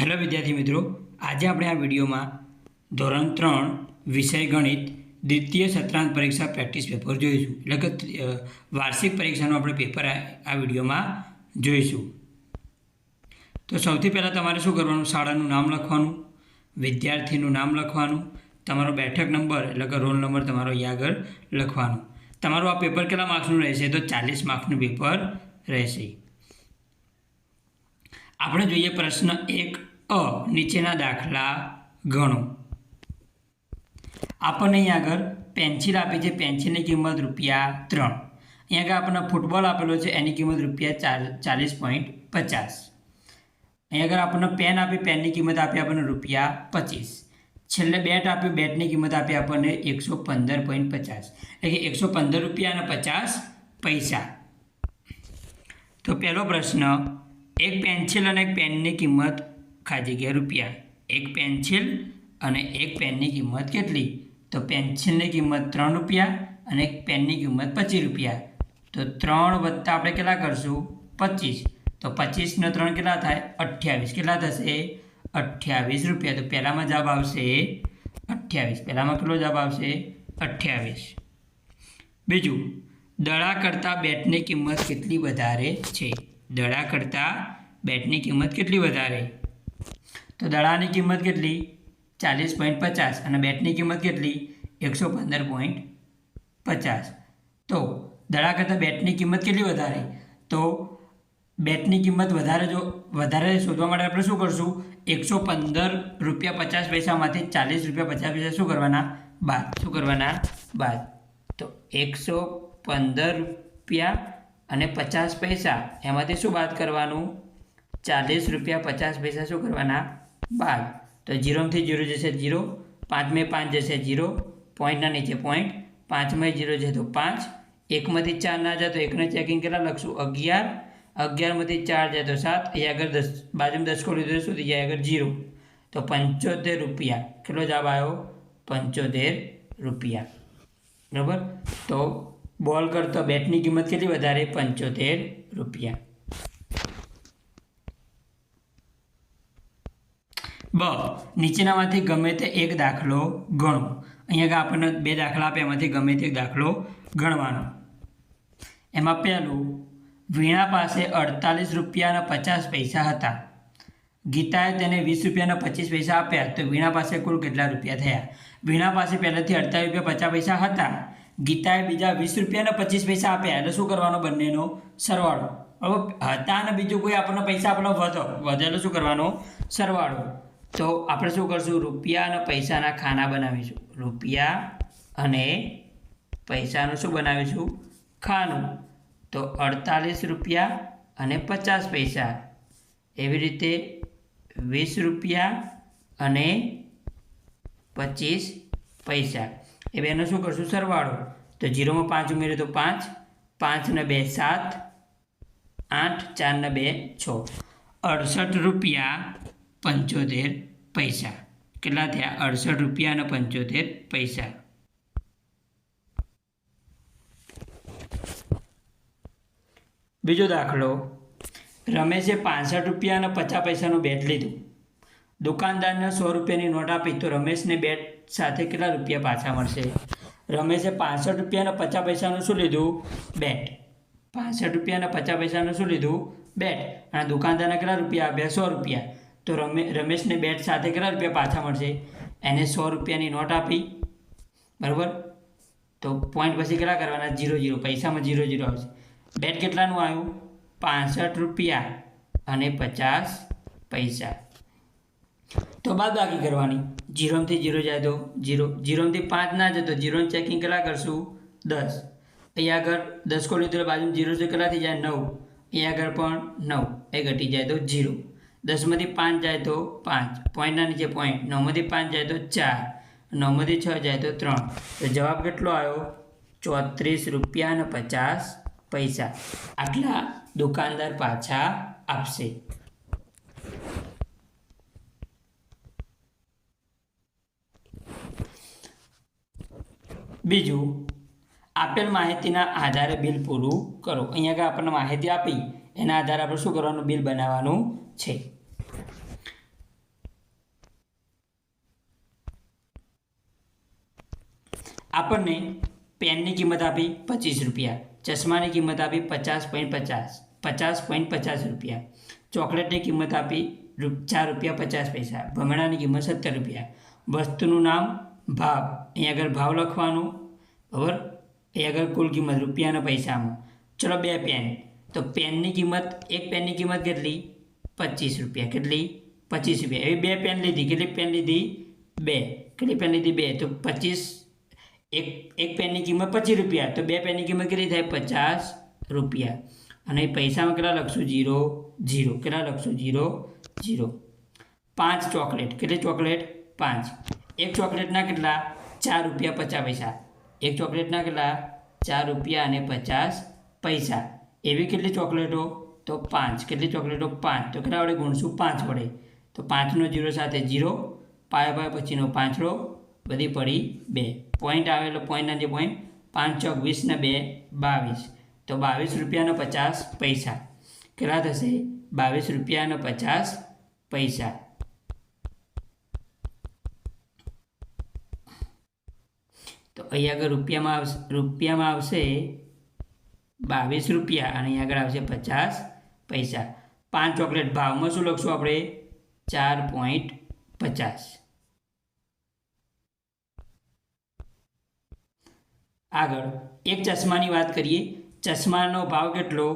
Hello વિદ્યાર્થી મિત્રો, આજે આપણે આ વિડીયોમાં ધોરણ ત્રણ વિષય ગણિત દ્વિતીય સત્રાંત પરીક્ષા પ્રેક્ટિસ પેપર જોઈશું. એટલે કે વાર્ષિક પરીક્ષાનું આપણે પેપર આ વિડીયોમાં જોઈશું. તો સૌથી પહેલાં તમારે શું કરવાનું? શાળાનું નામ લખવાનું, વિદ્યાર્થીનું નામ લખવાનું, તમારો બેઠક નંબર એટલે કે રોલ નંબર તમારો અહીં આગળ લખવાનો. તમારું આ પેપર કેટલા માર્ક્સનું રહેશે? તો ચાલીસ માર્ક્સનું પેપર રહેશે. આપણે જોઈએ પ્રશ્ન એક. અ નીચેના દાખલા ગણો. આપણને અહીં આગળ પેન્સિલ આપી છે. પેન્સિલની કિંમત રૂપિયા ત્રણ. અહીં આગળ આપણને ફૂટબોલ આપેલો છે. એની કિંમત રૂપિયા ચાર ચાલીસ પોઈન્ટ પચાસ. અહીં આગળ આપણને પેન આપી. પેનની કિંમત આપી આપણને રૂપિયા પચીસ. છેલ્લે બેટ આપ્યું બેટની કિંમત આપી આપણને એકસો પંદર પોઈન્ટ પચાસ. એટલે કે એકસો પંદર રૂપિયા અને પચાસ પૈસા. તો પહેલો પ્રશ્ન, એક પેન્સિલ અને એક પેનની કિંમત ખાલી જગ્યા રૂપિયા. એક પેન્સિલ અને એક પેનની કિંમત કેટલી? તો પેન્સિલની કિંમત ત્રણ રૂપિયા અને એક પેનની કિંમત પચીસ રૂપિયા. તો ત્રણ વત્તા આપણે કેટલા કરશું? પચીસ. તો પચીસને ત્રણ કેટલા થાય? અઠ્યાવીસ. કેટલા થશે? અઠ્યાવીસ રૂપિયા. તો પહેલાંમાં જવાબ આવશે અઠ્યાવીસ. પહેલાંમાં કેટલો જવાબ આવશે? અઠ્યાવીસ. બીજું દડા કરતાં બેટની કિંમત કેટલી વધારે છે? દડા કરતાં બેટની કિંમત કેટલી વધારે? તો દડાની કિંમત કેટલી? ચાલીસ પોઈન્ટ પચાસ. અને બેટની કિંમત કેટલી? એકસો પંદર પોઈન્ટ પચાસ. તો દડા કરતાં બેટની કિંમત કેટલી વધારે? તો બેટની કિંમત વધારે જો, વધારે શોધવા માટે આપણે શું કરશું? એકસો પંદર રૂપિયા પચાસ પૈસામાંથી ચાલીસ રૂપિયા પચાસ પૈસા શું કરવાના? બાદ શું કરવાના? બાદ તો એકસો પંદર રૂપિયા અને પચાસ પૈસા, એમાંથી શું બાદ કરવાનું? ચાલીસ રૂપિયા પચાસ પૈસા શું કરવાના? બાદ તો જીરોમાંથી જીરો જશે જીરો, પાંચમે પાંચ જશે જીરો, પોઈન્ટના નીચે પોઈન્ટ, પાંચમાં જીરો છે તો પાંચ, એકમાંથી ચાર ના જાય તો એકને ચેકિંગ કેટલા લખશું? અગિયાર. અગિયારમાંથી ચાર જાય તો સાત. અહીંયા આગળ દસ, બાજુમાં દસ ખોલી દીધો શું થઈ જાય આગળ જીરો. તો પંચોતેર રૂપિયા. કેટલો જવાબ આવ્યો? પંચોતેર રૂપિયા. બરાબર? તો બોલ કરતો, બેટની કિંમત કેટલી વધારે? પંચોતેર રૂપિયા. બ. નીચેનામાંથી ગમે તે એક દાખલો ગણો. અહીંયા આપણને બે દાખલા આપે એમાંથી ગમે તે એક દાખલો ગણવાનો. એમાં પહેલું, વીણા પાસે અડતાલીસ રૂપિયાના પચાસ પૈસા હતા. ગીતાએ તેને વીસ રૂપિયાના પચીસ પૈસા આપ્યા, તો વીણા પાસે કુલ કેટલા રૂપિયા થયા? વીણા પાસે પહેલાંથી અડતાલીસ રૂપિયા પચાસ પૈસા હતા. ગીતાએ બીજા વીસ રૂપિયાના પચીસ પૈસા આપ્યા, એટલે શું કરવાનો બંનેનો સરવાળો? હવે હતા અને બીજું કોઈ આપણને પૈસા આપણો વધો વધેલો શું કરવાનો? સરવાળો. તો આપણે શું કરશું? રૂપિયા અને પૈસાના ખાના બનાવીશું. રૂપિયા અને પૈસાનું શું બનાવીશું? ખાનું. તો અડતાલીસ રૂપિયા અને પચાસ પૈસા. એવી રીતે વીસ રૂપિયા અને પચીસ પૈસા. એ બેનો શું કરશું? સરવાળો. તો જીરોમાં પાંચ ઉમેરે તો પાંચ. પાંચ ને બે સાત. આઠ ચારને બે, છ. અડસઠ રૂપિયા પંચોતેર પૈસા. કેટલા થયા? અડસઠ રૂપિયા અને પંચોતેર પૈસા. બીજો દાખલો. રમેશે પાસઠ રૂપિયા અને પચાસ પૈસાનું બેટ લીધું. દુકાનદારને સો રૂપિયાની નોટ આપી તો રમેશને બેટ સાથે કેટલા રૂપિયા પાછા મળશે? રમેશે પાસઠ રૂપિયા અને પચાસ પૈસાનું શું લીધું? બેટ પાસઠ રૂપિયા અને પચાસ પૈસાનું શું લીધું? બેટ અને દુકાનદારને કેટલા રૂપિયા આપ્યા? સો રૂપિયા. તો રમે, રમેશને બેટ સાથે કેટલા રૂપિયા પાછા મળશે? એને સો રૂપિયાની નોટ આપી. બરાબર? તો પોઈન્ટ પછી કેટલા કરવાના? જીરો જીરો પૈસામાં જીરો જીરો આવશે. બેટ કેટલાનું આવ્યું? પાસઠ રૂપિયા અને પચાસ પૈસા. તો બાદ બાકી કરવાની. જીરોમાંથી જીરો જાય તો જીરો જીરોમાંથી પાંચ ના જતો જીરોનું ચેકિંગ કેટલા કરશું? દસ. અહીંયા આગળ દસ ખોલી તો બાજુ જીરો છે કેટલા જાય? નવ. અહીંયા આગળ પણ નવ. એ ઘટી જાય તો જીરો દસમાંથી પાંચ જાય તો પાંચ. પોઈન્ટના નીચે પોઈન્ટ. નવમાંથી પાંચ જાય તો ચાર. નવમાંથી છ જાય તો ત્રણ. તો જવાબ કેટલો આવ્યો? ચોત્રીસ રૂપિયા અને પચાસ પૈસા. આટલા દુકાનદાર પાછા આપશે. બીજું આપેલ માહિતીના આધારે બિલ પૂરું કરો. અહીંયા આગળ આપણને માહિતી આપી, એના આધારે આપણે શું કરવાનું? બિલ બનાવવાનું છે. આપણને પેનની કિંમત આપી પચીસ રૂપિયા, ચશ્માની કિંમત આપી પચાસ પોઈન્ટ પચાસ પચાસ પોઈન્ટ પચાસ રૂપિયા, ચોકલેટની કિંમત આપી ચાર રૂપિયા પચાસ પૈસા, ભમણાની કિંમત સત્તર રૂપિયા. વસ્તુનું નામ ભાવ. અહીંયા આગળ ભાવ લખવાનું. બરાબર? અહીં આગળ કુલ કિંમત રૂપિયાના પૈસામાં. ચલો બે પેન તો પેનની કિંમત, એક પેનની કિંમત કેટલી? પચીસ રૂપિયા. કેટલી? પચીસ રૂપિયા. એવી બે પેન લીધી. કેટલી પેન લીધી? બે. કેટલી પેન લીધી? બે. તો પચીસ, એક એક પેનની કિંમત પચીસ રૂપિયા. તો બે પેનની કિંમત કેટલી થાય? પચાસ રૂપિયા. અને પૈસામાં કેટલા લખશું? જીરો જીરો કેટલા લખશું? જીરો જીરો પાંચ ચોકલેટ. કેટલી ચોકલેટ? પાંચ. એક ચોકલેટના કેટલા? ચાર રૂપિયા પચાસ પૈસા. એક ચોકલેટના કેટલા? ચાર રૂપિયા અને પચાસ પૈસા. એવી કેટલી ચોકલેટો? તો પાંચ. કેટલી ચોકલેટો? પાંચ. તો કેટલા વડે ગુણશું? પાંચ વડે. તો પાંચનો જીરો સાથે જીરો, પાયો પાયો પછીનો પાંચડો, બધી પડી બે. પોઈન્ટ આવે એટલે પોઈન્ટના જે પોઈન્ટ પાંચ ચોક વીસને બે, બાવીસ. તો બાવીસ રૂપિયાનો પચાસ પૈસા. કેટલા થશે? બાવીસ રૂપિયાનો પચાસ પૈસા. તો અહીં આગળ રૂપિયામાં આવશે રૂપિયામાં આવશે બાવીસ રૂપિયા અને અહીં આગળ આવશે પચાસ પૈસા. પાંચ ચોકલેટ ભાવમાં શું લખશું આપણે? ચાર પોઈન્ટ પચાસ. આગળ, એક ચશ્માની વાત કરીએ. ચશ્માનો ભાવ કેટલો?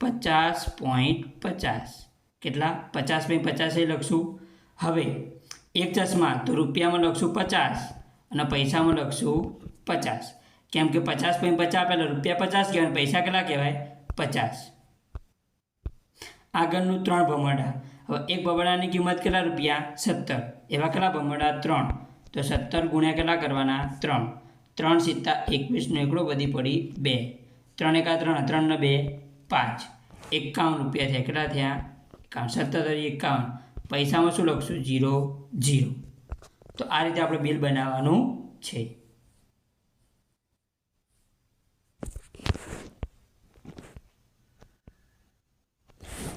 પચાસ પોઈન્ટ પચાસ. કેટલા? પચાસ પોઈન્ટ પચાસ એ લખશું. હવે, એક ચશ્મા, તો રૂપિયામાં લખશું પચાસ. અને પૈસામાં લખશું પચાસ. કેમ કે પચાસ પોઈન્ટ પચાસ પહેલાં રૂપિયા પચાસ કહેવાય પૈસા કેટલા કહેવાય? પચાસ. આગળનું ત્રણ ભમરડા હવે એક ભમરડાની કિંમત કેટલા રૂપિયા? સત્તર. એવા કેટલા ભમરડા ત્રણ. તો સત્તર ગુણ્યા કેટલા કરવાના? ત્રણ. ત્રણ સિત્તા એકવીસનો એકડો વધી પડી બે. ત્રણ એકા ત્રણ ત્રણને બે, પાંચ. એકાવન રૂપિયા થયા. કેટલા થયા? એકાવન. સત્તર તરીકે એકાવન. પૈસામાં શું લખશું? Zero zero. તો આ રીતે આપણે બિલ બનાવવાનું છે.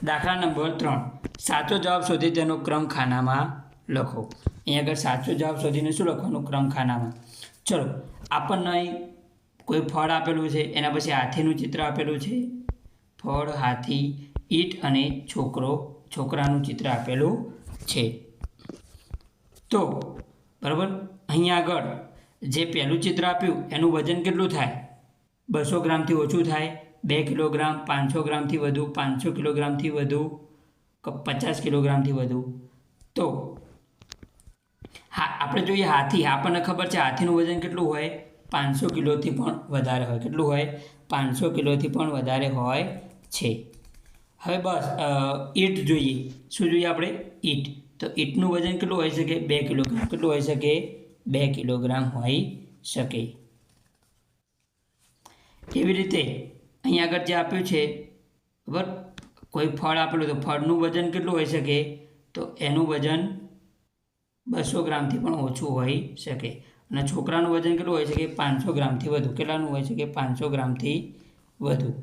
દાખલા નંબર ત્રણ. સાચો જવાબ શોધી તેનો ક્રમ ખાનામાં લખો. અહીં આગળ સાચો જવાબ શોધીને શું લખવાનું? ક્રમ ખાનામાં. ચલો, આપણને અહીં કોઈ ફળ આપેલું છે, એના પછી હાથીનું ચિત્ર આપેલું છે. ફળ, હાથી, ઈટ અને છોકરો, છોકરાનું ચિત્ર આપેલું છે. તો બરાબર? અહીંયા આગળ જે પહેલું ચિત્ર આપ્યું, એનું વજન કેટલું થાય? બસો ગ્રામથી ઓછું થાય. બે કિલોગ્રામ, પાંચસો ગ્રામથી વધુ, પાંચસો કિલોગ્રામથી વધુ પચાસ કિલોગ્રામથી વધુ. તો, હા, આપણે જોઈએ હાથી. આપણને ખબર છે હાથીનું વજન કેટલું હોય? પાંચસો કિલોથી પણ વધારે હોય. કેટલું હોય? પાંચસો કિલોથી પણ વધારે હોય છે. હવે બસ ઈંટ જોઈએ. શું જોઈએ આપણે? ઈંટ. તો ઈંટનું વજન કેટલું હોઈ શકે? બે કિલોગ્રામ. કેટલું હોઈ શકે? બે કિલોગ્રામ હોઈ શકે. એવી રીતે? અહીં આગળ જે આપ્યું છે બરાબર કોઈ ફળ આપેલું તો ફળનું વજન કેટલું હોઈ શકે? તો એનું વજન બસો ગ્રામથી પણ ઓછું હોઈ શકે. અને છોકરાનું વજન કેટલું હોઈ શકે? પાંચસો ગ્રામથી વધુ. કેટલાનું હોઈ શકે? પાંચસો ગ્રામથી વધુ.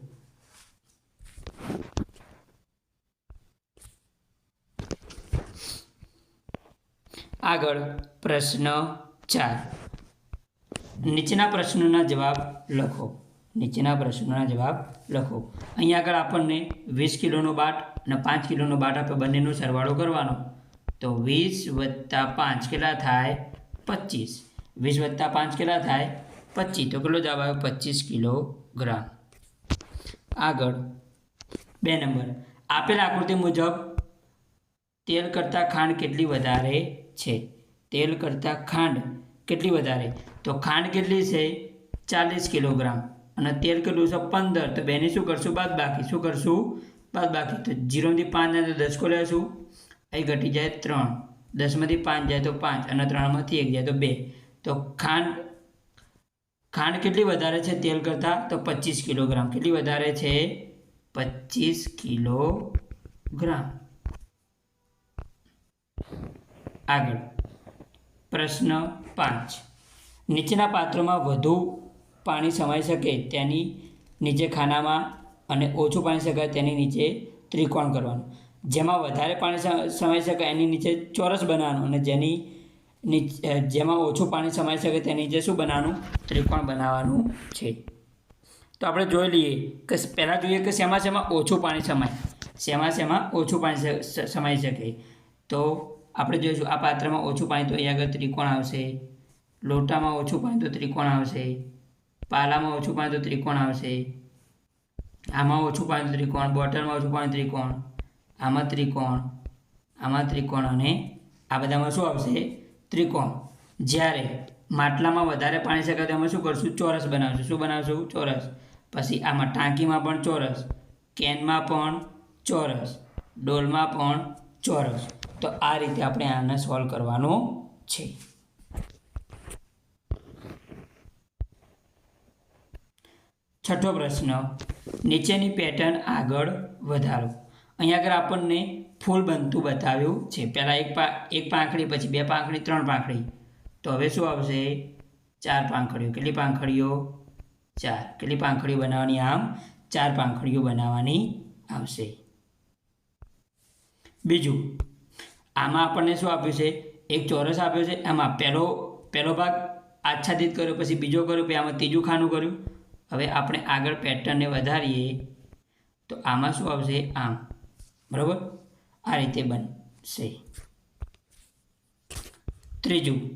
આગળ પ્રશ્ન ચાર. નીચેના પ્રશ્નોના જવાબ લખો. નીચેના પ્રશ્નોના જવાબ લખો. અહીં આગળ આપણને વીસ કિલોનો બાટ અને પાંચ કિલોનો બાટ આપણે બંનેનો સરવાળો કરવાનો. તો વીસ વત્તા પાંચ કેટલા થાય? પચીસ. વીસ વત્તા પાંચ કેટલા થાય? પચીસ. તો કેટલો જવાબ આવ્યો? પચીસ કિલોગ્રામ. આગળ. બે નંબર. આપેલ આકૃતિ મુજબ તેલ કરતાં ખાંડ કેટલી વધારે છે? તેલ કરતાં ખાંડ કેટલી વધારે? તો ખાંડ કેટલી છે? ચાલીસ કિલોગ્રામ. અને તેલ કેટલું છે? પંદર. તો બેને શું કરશું? બાદ બાકી શું કરશું? બાદ બાકી તો જીરોમાંથી પાંચ જાય તો દસ કો લેશું અહીં ઘટી જાય ત્રણ. દસમાંથી પાંચ જાય તો પાંચ. અને ત્રણમાંથી એક જાય તો બે. તો ખાંડ ખાંડ કેટલી વધારે છે તેલ કરતાં? તો પચીસ કિલોગ્રામ. કેટલી વધારે છે? પચીસ કિલોગ્રામ. આગળ. પ્રશ્ન પાંચ. નીચેના પાત્રોમાં વધુ પાણી સમાઈ શકે તેની નીચે ખાનામાં અને ઓછું પાણી શકાય તેની નીચે ત્રિકોણ કરવાનું. જેમાં વધારે પાણી સમાઈ શકાય એની નીચે ચોરસ બનાવવાનું અને જેની નીચે જેમાં ઓછું પાણી સમાઈ શકે તેની નીચે શું બનાવવાનું? ત્રિકોણ બનાવવાનું છે. તો આપણે જોઈ લઈએ કે પહેલાં જોઈએ કે શેમાં શેમાં ઓછું પાણી સમાય. શેમાં શેમાં ઓછું પાણી સમાઈ શકે. તો આપણે જોઈશું, આ પાત્રમાં ઓછું પાણી તો અહીંયા આગળ ત્રિકોણ આવશે. લોટામાં ઓછું પાણી તો ત્રિકોણ આવશે. પાલામાં ઓછું પાણી તો ત્રિકોણ આવશે. આમાં ઓછું પાણી તો ત્રિકોણ, બોટલમાં ઓછું પાણી ત્રિકોણ, આમાં ત્રિકોણ આમાં ત્રિકોણ અને આ બધામાં શું આવશે? ત્રિકોણ. જ્યારે માટલામાં વધારે પાણી શકાય તો એમાં શું કરશું? ચોરસ બનાવશું. શું બનાવશું? ચોરસ. પછી આમાં ટાંકીમાં પણ ચોરસ, કેનમાં પણ ચોરસ, ડોલમાં પણ ચોરસ. તો આ રીતે આપણે આને સોલ્વ કરવાનું છે. છઠ્ઠો પ્રશ્ન, નીચેની પેટર્ન આગળ વધારો. અહીંયા આગળ આપણને ફૂલ બનતું બતાવ્યું છે. પહેલાં એક પા, એક પાંખડી, પછી બે પાંખડી, ત્રણ પાંખડી. તો હવે શું આવશે? ચાર પાંખડીઓ. કેટલી પાંખડીઓ? ચાર. કેટલી પાંખડીઓ બનાવવાની આમ? ચાર પાંખડીઓ બનાવવાની આવશે. બીજું આમાં આપણને શું આપ્યું છે? એક ચોરસ આપ્યો છે. એમાં પહેલો પહેલો ભાગ આચ્છાદિત કર્યો, પછી બીજો કર્યો, પછી આમાં ત્રીજું ખાનું કર્યું. હવે આપણે આગળ પેટર્નને વધારીએ. તો આમાં શું આવશે? આમ. બરાબર? આ રીતે બનશે. ત્રીજું.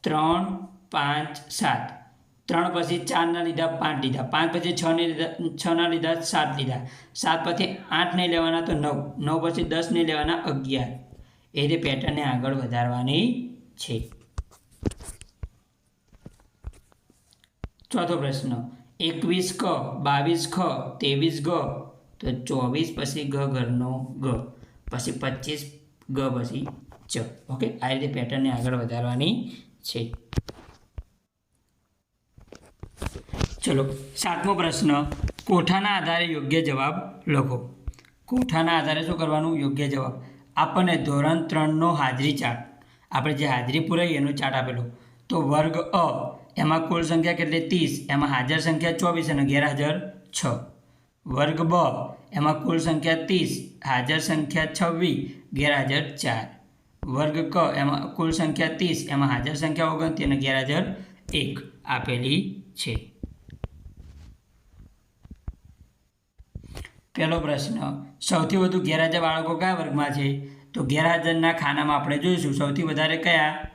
ત્રણ, પાંચ, સાત. ત્રણ પછી ચારના લીધા, પાંચ લીધા. પાંચ પછી છ ને લીધા છના લીધા, સાત લીધા. સાત પછી આઠ નહીં લેવાના તો નવ. નવ પછી દસ નહીં લેવાના, અગિયાર. એ રીતે પેટર્નને આગળ વધારવાની છે. ચોથો પ્રશ્ન. એકવીસ ક, બાવીસ ખ, ત્રેવીસ ગ. તો ચોવીસ પછી ગ, ઘરનો ગ. પછી પચીસ ગ, પછી ચ. ઓકે આ રીતે પેટર્નને આગળ વધારવાની છે. ચલો, સાતમો પ્રશ્ન. કોઠાના આધારે યોગ્ય જવાબ લખો. કોઠાના આધારે શું કરવાનું? યોગ્ય જવાબ. આપણને ધોરણ ત્રણનો હાજરી ચાર્ટ. આપણે જે હાજરી પુરાઈ એનો ચાર્ટ આપેલો. તો વર્ગ અ, એમાં કુલ સંખ્યા કેટલી? ત્રીસ. એમાં હાજર સંખ્યા ચોવીસ અને ગેરહાજર છ. વર્ગ બ, એમાં કુલ સંખ્યા ત્રીસ, હાજર સંખ્યા છવ્વીસ, ગેરહાજર ચાર. વર્ગ ક, એમાં કુલ સંખ્યા ત્રીસ, એમાં હાજર સંખ્યા ઓગણત્રીસ અને ગેરહાજર એક આપેલી છે. પહેલો પ્રશ્ન, સૌથી વધુ ગેરહાજર બાળકો કયા વર્ગમાં છે? તો ગેરહાજરના ખાનામાં આપણે જોઈશું, સૌથી વધારે કયા?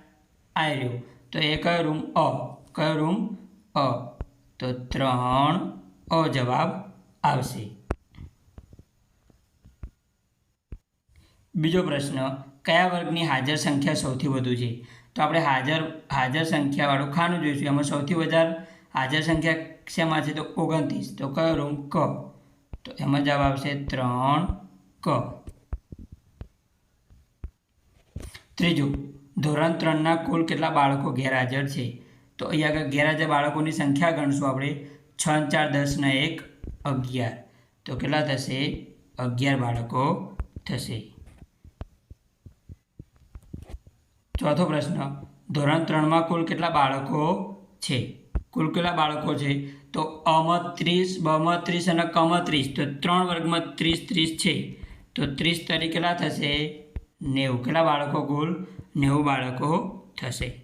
આ રહ્યો. તો એ કયો રૂમ? અ. કયો રૂમ? અ. તો ત્રણ અ જવાબ આવશે. બીજો પ્રશ્ન, કયા વર્ગની હાજર સંખ્યા સૌથી વધુ છે? તો આપણે હાજર હાજર સંખ્યાવાળું ખાનું જોઈશું. એમાં સૌથી વધારે હાજર સંખ્યા શેમાં છે? તો ઓગણત્રીસ. તો કયો રૂમ? ક. તો એમાં જવાબ આવશે ત્રણ ક. ત્રીજું, ધોરણ ત્રણના કુલ કેટલા બાળકો ગેરહાજર છે? તો અહીંયા આગળ ગેરહાજર બાળકોની સંખ્યા ગણશું આપણે. છ ચાર દસના એક, અગિયાર. તો કેટલા થશે? અગિયાર બાળકો થશે. ચોથો પ્રશ્ન, ધોરણ ત્રણમાં કુલ કેટલા બાળકો છે? કુલ કેટલા બાળકો છે? તો અમાં ત્રીસ બમાં ત્રીસ અને કમાં ત્રીસ તો ત્રણ વર્ગમાં ત્રીસ ત્રીસ છે. તો ત્રીસ તરી થશે? નેવું. કેટલા બાળકો કુલ? નેવું બાળકો થશે.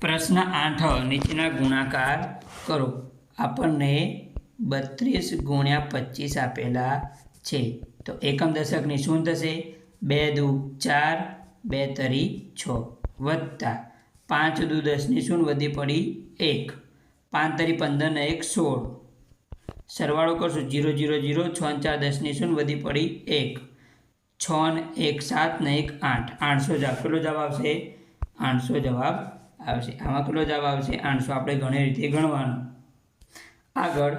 પ્રશ્ન આઠ. નીચેના ગુણાકાર કરો. આપણને બત્રીસ ગુણ્યા પચીસ આપેલા છે. તો એકમ દશકની શું થશે? બે દુ ચાર, બે તરી છ. વત્તા પાંચ દુ દસની શું વધી પડી એક. પાંચ તરી પંદરને એક સોળ. સરવાળો કરશું જીરો જીરો જીરો, છ ચાર દસની શું વધી પડી એક. છ ને એક, સાત ને એક, આઠ. આઠસો જવાબ કેટલો જવાબ આવશે? આઠસો જવાબ આવશે. આમાં કેટલો જવાબ આવશે? આઠસો. આપણે ઘણી રીતે ગણવાનું. આગળ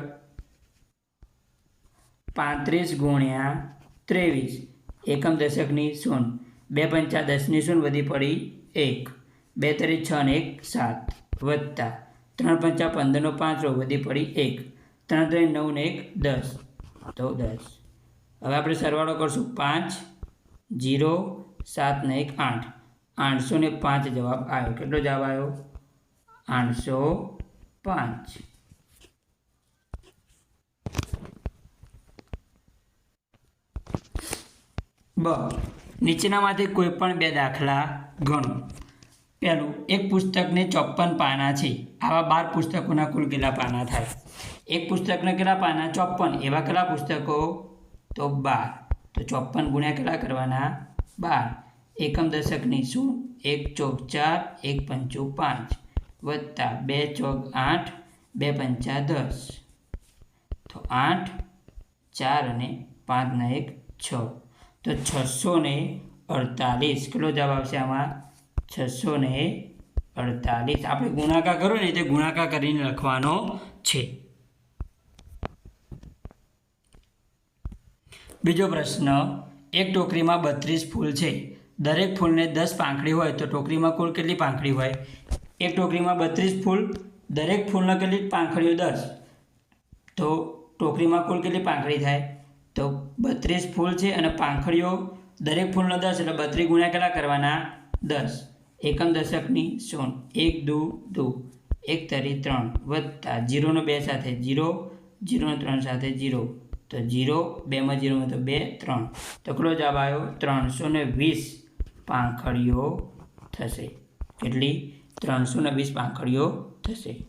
પાંત્રીસ ગુણ્યા ત્રેવીસ. એકમ દશકની શૂન્ય બે પંચા દસની શૂન્ય વધી પડી એક, બે તરી છ ને એક, સાત, વત્તા, ત્રણ પંચા પંદરનો પાંચસો વધી પડી એક, ત્રણ ત્રણ નવ ને એક, દસ. તો દસ. હવે આપણે સરવાળો કરશું પાંચ, જીરો, સાત ને એક, આઠ. આઠસો ને પાંચ જવાબ આવ્યો. કેટલો જવાબ આવ્યો? આઠસો પાંચ. બ નીચેનામાંથી કોઈ પણ બે દાખલા ગણો. પહેલું, એક પુસ્તકને ચોપન પાના છે. આવા બાર પુસ્તકોના કુલ કેટલા પાના થાય? એક પુસ્તકને કેટલા પાના? ચોપન એવા કેટલા પુસ્તકો? તો બાર. તો ચોપન ગુણ્યા કેટલા કરવાના? બાર. એકમ દશકની શું? એક ચોક ચાર, એક પંચો પાંચ. વત્તા બે ચોક આઠ, બે પંચા દસ. તો આઠ, ચાર અને પાંચના એક છ. તો છસો ને અડતાલીસ. કેટલો જવાબ આવશે આમાં? છસો ને અડતાલીસ. આપણે ગુણાકાર કરો ને તે ગુણાકાર કરીને લખવાનો છે. બીજો પ્રશ્ન, એક ટોકરીમાં બત્રીસ ફૂલ છે. દરેક ફૂલને દસ પાંખડી હોય તો ટોકરીમાં કુલ કેટલી પાંખડી હોય? એક ટોકરીમાં બત્રીસ ફૂલ, દરેક ફૂલના કેટલી પાંખડીઓ? દસ. તો ટોકરીમાં કુલ કેટલી પાંખડી થાય? તો બત્રીસ ફૂલ છે અને પાંખડીઓ દરેક ફૂલનો દસ એટલે બત્રીસ ગુણ્યા કેટલા કરવાના? દસ. એકમ દશકની સોન એક, દુ દુ. એક તરી ત્રણ. વત્તા જીરોનો બે સાથે જીરો જીરોનો ત્રણ સાથે જીરો. તો જીરો, બેમાં જીરોમાં તો બે, ત્રણ. તો કેટલો જવાબ આવ્યો? ત્રણસો ને વીસ પાંખડીઓ થશે. કેટલી? ત્રણસો ને વીસ પાંખડીઓ થશે.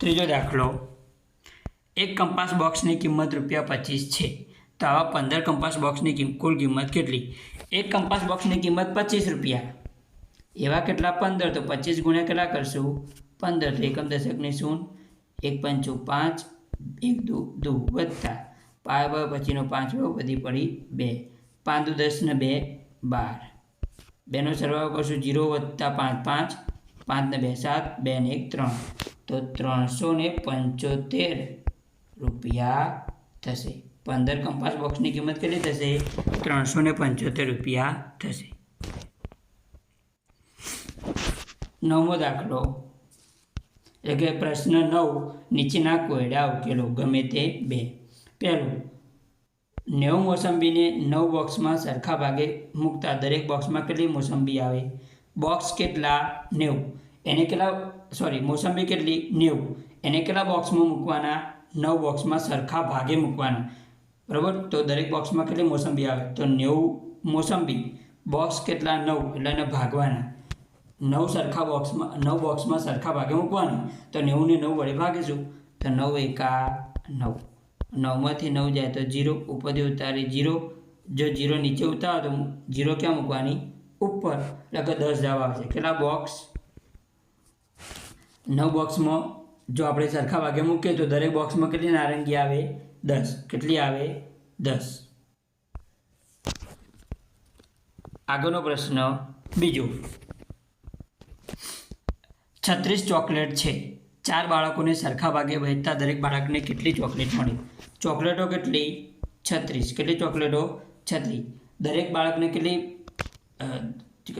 ત્રીજો દાખલો. એક કંપાસ બોક્સની કિંમત રૂપિયા પચીસ છે. તો આવા પંદર કંપાસ બોક્સની કુલ કિંમત કેટલી? એક કંપાસ બોક્સની કિંમત પચીસ રૂપિયા. એવા કેટલા પંદર? તો પચીસ ગુણ્યા કેટલા કરશું? પંદર એકમ દશકની શૂન એક પંચું પાંચ, એક દુ દુ વત્તા. પાય બ પછીનો પાંચ બ બધી પડી બે. પાંચ દુ દસ ને બે, બાર. બેનો સરવાળો કરશું જીરો વત્તા પાંચ પાંચ. પાંચ ને બે, સાત. બે ને એક, ત્રણ. તો ત્રણસો ને પંચોતેર. રૂપિયા થશે. પંદર કંપાસ બોક્સની કિંમત કેટલી થશે? ત્રણસો ને પંચોતેર રૂપિયા થશે. નવમો દાખલો. એટલે કે પ્રશ્ન નવ, નીચેના કોયડા ઉકેલો, ગમે તે બે. પહેલું, નેવું મોસંબીને નવ બોક્સમાં સરખા ભાગે મૂકતા દરેક બોક્સમાં કેટલી મોસંબી આવે? બોક્સ કેટલા નેવું? એને કેટલા, સોરી, મોસંબી કેટલી નેવું? એને કેટલા બોક્સમાં મૂકવાના? નવ બોક્સમાં સરખા ભાગે મૂકવાના. બરાબર? તો દરેક બોક્સમાં કેટલી મોસંબી આવે? તો નેવું મોસંબી. બોક્સ કેટલા? નવ. એટલે એને ભાગવાના. નવ સરખા બોક્સમાં નવ બોક્સમાં સરખા ભાગે મૂકવાનું. તો નેવુંને નવ વડે ભાગીશું તો નવ એકા નવ. નવમાંથી નવ જાય તો જીરો. ઉપરથી ઉતારી જીરો. જો જીરો નીચે ઉતારો તો જીરો ક્યાં મૂકવાની? ઉપર. એટલે કે દસ જવાબ આવશે. કેટલા બોક્સ નવ બોક્સમાં જો આપણે સરખા ભાગે મૂકીએ તો દરેક બોક્સમાં કેટલી નારંગી આવે? દસ. કેટલી આવે? દસ. આગળનો પ્રશ્ન બીજો. છત્રીસ ચોકલેટ છે. ચાર બાળકોને સરખા ભાગે વહેતા દરેક બાળકને કેટલી ચોકલેટ મળી? ચોકલેટો કેટલી? છત્રીસ. કેટલી ચોકલેટો? છત્રીસ. દરેક બાળકને કેટલી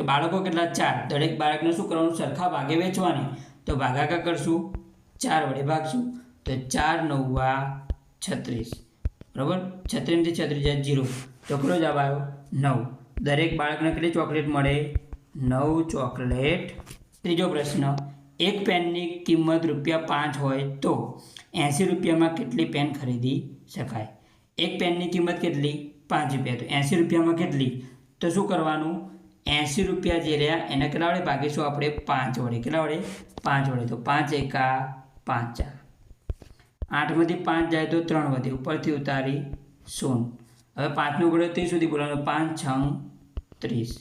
બાળકો કેટલા? ચાર. દરેક બાળકને શું કરવાનું? સરખા ભાગે વેચવાની. તો ભાગાકાર કરશું. ચાર વડે ભાગશું તો ચાર નવ્વા છત્રીસ. બરાબર? છત્રીસથી છત્રીસ જાય જીરો. તો કેટલો આવ્યો? નવ. દરેક બાળકને કેટલી ચોકલેટ મળે? નવ ચોકલેટ. ત્રીજો પ્રશ્ન, એક પેનની કિંમત રૂપિયા પાંચ હોય તો એંસી રૂપિયામાં કેટલી પેન ખરીદી શકાય? એક પેનની કિંમત કેટલી? પાંચ રૂપિયા. તો એંસી રૂપિયામાં કેટલી? તો શું કરવાનું? એંસી રૂપિયા જે રહ્યા, એને કેટલા વડે ભાગીશું આપણે? પાંચ વડે. કેટલા વડે? પાંચ વડે. તો પાંચ એકા પાંચ ચાર. આઠમાંથી પાંચ જાય તો ત્રણ વધે. ઉપરથી ઉતારી શૂન્ય. હવે પાંચનો ગળો ત્રીસ સુધી બોલવાનો. પાંચ, છ ત્રીસ.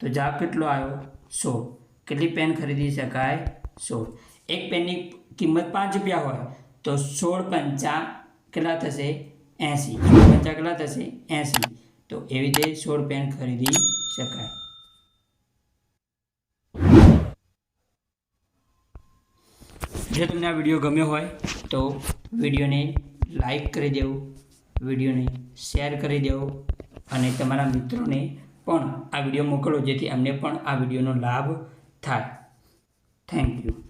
તો જવાબ કેટલો આવ્યો? સોળ. કેટલી પેન ખરીદી શકાય? સોળ. એક પેનની કિંમત પાંચ રૂપિયા હોય તો સોળ પંચા કેટલા થશે? એંસી. પંચા કેટલા થશે? એંસી. તો એવી રીતે સોળ પેન ખરીદી શકાય. જો તમને આ વીડિયો ગમ્યો હોય તો વિડીયોને લાઈક કરી દેવું, વિડીયોને શેર કરી દેવો અને તમારા મિત્રોને પણ આ વીડિયો મોકલો જેથી અમને પણ આ વિડીયોનો લાભ થાય. Thank you.